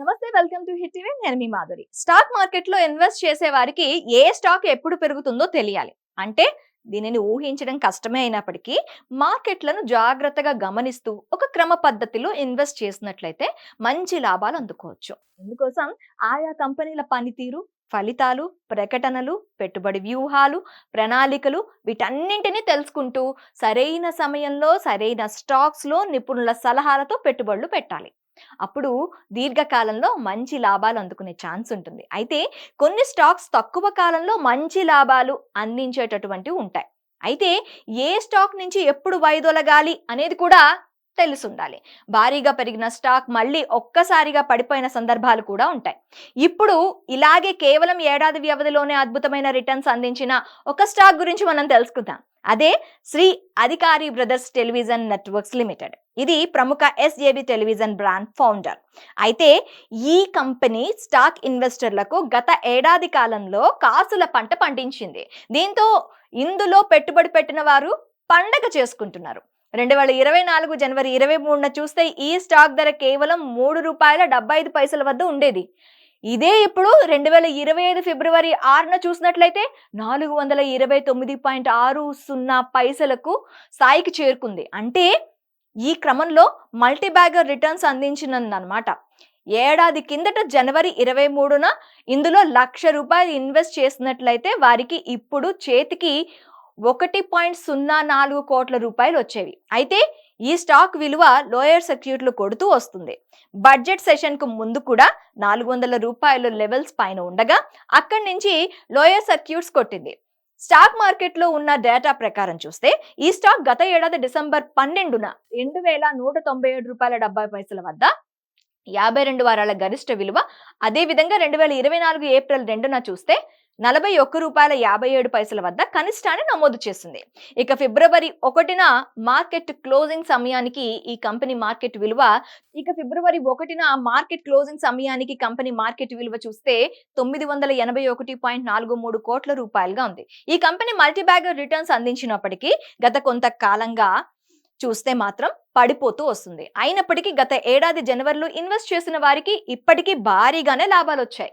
నమస్తే welcome to hit TV. నేను మీ మాధురి. స్టాక్ మార్కెట్లో ఇన్వెస్ట్ చేసే వారికి ఏ స్టాక్ ఎప్పుడు పెరుగుతుందో తెలియాలి. అంటే దీనిని ఊహించడం కష్టమే అయినప్పటికీ మార్కెట్లను జాగ్రత్తగా గమనిస్తూ ఒక క్రమ పద్ధతిలో ఇన్వెస్ట్ చేసినట్లయితే మంచి లాభాలు అందుకోవచ్చు. ఇందుకోసం ఆయా కంపెనీల పనితీరు ఫలితాలు ప్రకటనలు పెట్టుబడి వ్యూహాలు ప్రణాళికలు వీటన్నింటినీ తెలుసుకుంటూ సరైన సమయంలో సరైన స్టాక్స్లో నిపుణుల సలహాలతో పెట్టుబడులు పెట్టాలి. అప్పుడు దీర్ఘకాలంలో మంచి లాభాలు అందుకునే ఛాన్స్ ఉంటుంది. అయితే కొన్ని స్టాక్స్ తక్కువ కాలంలో మంచి లాభాలు అందించేటటువంటివి ఉంటాయి. అయితే ఏ స్టాక్ నుంచి ఎప్పుడు వైదొలగాలి అనేది కూడా తెలిసి ఉండాలి భారీగా పెరిగిన స్టాక్ మళ్ళీ ఒక్కసారిగా పడిపోయిన సందర్భాలు కూడా ఉంటాయి. ఇప్పుడు ఇలాగే కేవలం ఏడాది వ్యవధిలోనే అద్భుతమైన రిటర్న్స్ అందించిన ఒక స్టాక్ గురించి మనం తెలుసుకుందాం. అదే శ్రీ అధికారి బ్రదర్స్ టెలివిజన్ నెట్వర్క్స్ లిమిటెడ్. ఇది ప్రముఖ ఎస్ఏబి టెలివిజన్ బ్రాండ్ ఫౌండర్. అయితే ఈ కంపెనీ స్టాక్ ఇన్వెస్టర్లకు గత ఏడాది కాలంలో కాసుల పంట పండించింది. దీంతో ఇందులో పెట్టుబడి పెట్టిన వారు పండగ చేసుకుంటున్నారు. రెండు వేల ఇరవై నాలుగు జనవరి ఇరవై మూడున చూస్తే ఈ స్టాక్ ధర కేవలం మూడు రూపాయల డెబ్బై ఐదు పైసల వద్ద ఉండేది. ఇదే ఇప్పుడు రెండు వేల ఇరవై ఐదు ఫిబ్రవరి ఆరున చూసినట్లయితే నాలుగు వందల ఇరవై తొమ్మిది పాయింట్ ఆరు సున్నా పైసలకు స్థాయికి చేరుకుంది. అంటే ఈ క్రమంలో మల్టీబ్యాగర్ రిటర్న్స్ అందించినందనమాట ఏడాది కిందట జనవరి ఇరవై మూడున ఇందులో లక్ష రూపాయలు ఇన్వెస్ట్ చేసినట్లయితే వారికి ఇప్పుడు చేతికి ఒకటి పాయింట్ సున్నా నాలుగు కోట్ల రూపాయలు వచ్చేవి. అయితే ఈ స్టాక్ విలువ లోయర్ సెక్యూరిటీలు కొడుతూ వస్తుంది. బడ్జెట్ సెషన్కు ముందు కూడా నాలుగు వందల రూపాయల లెవెల్స్ పైన ఉండగా అక్కడి నుంచి లోయర్ సర్క్యూట్స్ కొట్టింది. స్టాక్ మార్కెట్లో ఉన్న డేటా ప్రకారం చూస్తే ఈ స్టాక్ గత ఏడాది డిసెంబర్ పన్నెండున రెండు వేల నూట తొంభై ఏడు రూపాయల డెబ్బై పైసల వద్ద యాభై రెండు వారాల గరిష్ట విలువ అదే విధంగా రెండు వేల ఇరవై నాలుగు ఏప్రిల్ రెండున చూస్తే నలభై ఒక్క రూపాయల యాభై ఏడు పైసల వద్ద కనిష్టాన్ని నమోదు చేసింది. ఇక ఫిబ్రవరి ఒకటిన మార్కెట్ క్లోజింగ్ సమయానికి ఈ కంపెనీ మార్కెట్ విలువ ఇక ఫిబ్రవరి ఒకటిన మార్కెట్ క్లోజింగ్ సమయానికి కంపెనీ మార్కెట్ విలువ చూస్తే తొమ్మిది వందల ఎనభై ఒకటి పాయింట్ నాలుగు మూడు కోట్ల రూపాయలుగా ఉంది. ఈ కంపెనీ మల్టీబ్యాగర్ రిటర్న్స్ అందించినప్పటికీ గత కొంతకాలంగా చూస్తే మాత్రం పడిపోతూ వస్తుంది. అయినప్పటికీ గత ఏడాది జనవరిలో ఇన్వెస్ట్ చేసిన వారికి ఇప్పటికీ భారీగానే లాభాలు వచ్చాయి